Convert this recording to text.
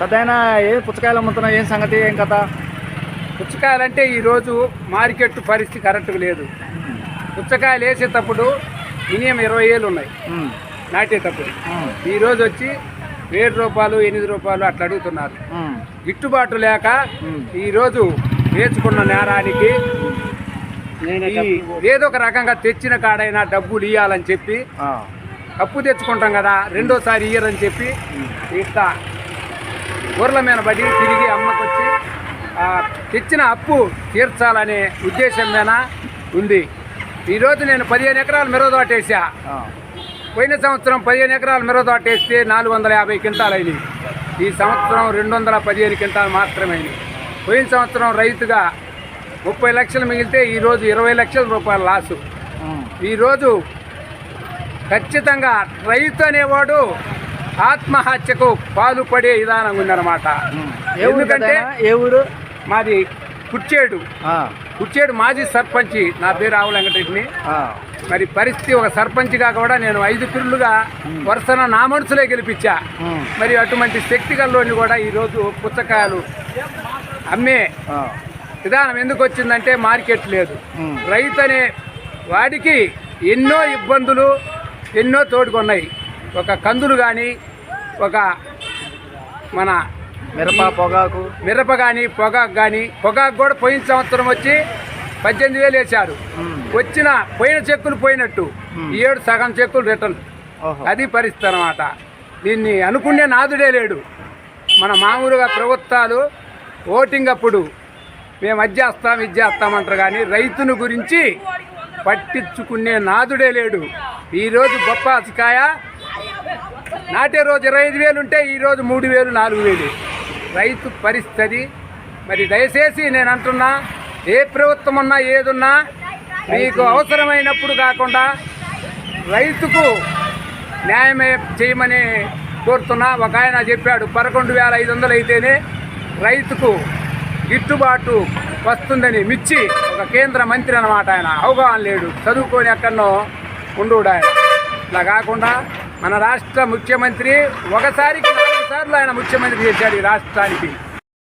పెద్ద ఏ పుచ్చకాయలు అమ్ముతున్నావు? ఏం సంగతి? ఏం కథ? పుచ్చకాయలంటే ఈరోజు మార్కెట్ పరిస్థితి కరెక్ట్గా లేదు. పుచ్చకాయలు వేసేటప్పుడు మినిమం ఇరవై ఏళ్ళు ఉన్నాయి. నాటేటప్పుడు. ఈరోజు వచ్చి ఏడు రూపాయలు ఎనిమిది రూపాయలు అట్లా అడుగుతున్నారు. గిట్టుబాటు లేక. ఈరోజు వేసుకున్న నేరానికి ఏదో ఒక రకంగా తెచ్చిన కాడైనా డబ్బులు ఇవ్వాలని చెప్పి అప్పు తెచ్చుకుంటాం కదా రెండోసారి ఇయ్యరని చెప్పి ఇట్లా ఊర్ల మీద పడి తిరిగి అమ్మకొచ్చి తెచ్చిన అప్పు తీర్చాలనే ఉద్దేశం మీద ఉంది. ఈరోజు నేను పదిహేను ఎకరాలు మిరదోట వేసా. ఆ, పోయిన సంవత్సరం పదిహేను ఎకరాలు మిరదోట వేస్తే నాలుగు వందల యాభై క్వింటాలు అయినాయి ఈ సంవత్సరం రెండు వందల పదిహేను క్వింటాలు మాత్రమే పోయిన సంవత్సరం రైతుగా ముప్పై లక్షలు మిగిలితే ఈరోజు ఇరవై లక్షల రూపాయల లాసు. ఈరోజు ఖచ్చితంగా రైతు అనేవాడు ఆత్మహత్యకు పాల్పడే విధానం ఉందన్నమాట. ఎందుకంటే? ఏ ఊరు? మాది కుర్చేడు కుర్చేడు మాజీ సర్పంచి. నా పేరు ఆవుల వెంకటరెడ్డిని మరి పరిస్థితి ఒక సర్పంచ్గా కూడా నేను ఐదు పిల్లుగా వరుసన నా మనసులే గెలిపించా. మరి అటువంటి శక్తి గల్లోని కూడా ఈరోజు పుచ్చకాయలు అమ్మే విధానం ఎందుకు వచ్చిందంటే మార్కెట్ లేదు. రైతు అనే వాడికి ఎన్నో ఇబ్బందులు ఎన్నో తోడుకున్నాయి ఒక కందులు కానీ ఒక మన మిరప పొగాకు. మిరప కానీ పొగాకు కానీ పొగాకు కూడా పోయిన సంవత్సరం వచ్చి పద్దెనిమిది వేలు వేశారు. వచ్చిన పోయిన చెక్కులు పోయినట్టు. ఈ ఏడు సగం చెక్కులు రిటర్న్. అది పరిస్థితి అనమాట దీన్ని అనుకునే నాదుడే లేడు. మన మామూలుగా ప్రభుత్వాలు ఓటింగ్ అప్పుడు మేము అది చేస్తాం ఇది చేస్తామంటారు కానీ రైతును గురించి పట్టించుకునే నాదుడే లేడు. ఈరోజు గొప్ప కాయ నాటే రోజు ఇరవై ఐదు వేలు ఉంటే ఈరోజు మూడు వేలు నాలుగు వేలు. రైతు పరిస్థితి. మరి దయచేసి నేను అంటున్నా ఏ ప్రభుత్వం ఉన్నా ఏదున్నా మీకు అవసరమైనప్పుడు కాకుండా రైతుకు న్యాయమే చేయమని కోరుతున్నా. ఒక ఆయన చెప్పాడు పదకొండు వేల ఐదు వందలు అయితేనే రైతుకు గిట్టుబాటు వస్తుందని మిచ్చి ఒక కేంద్ర మంత్రి అన్నమాట ఆయన. అవగాహన లేడు. చదువుకొని ఎక్కడనో ఉండు ఆయన ఇట్లా కాకుండా మన రాష్ట్ర ముఖ్యమంత్రి ఒకసారికి నాలుగు సార్లు ఆయన ముఖ్యమంత్రి చేశాడు ఈ రాష్ట్రానికి.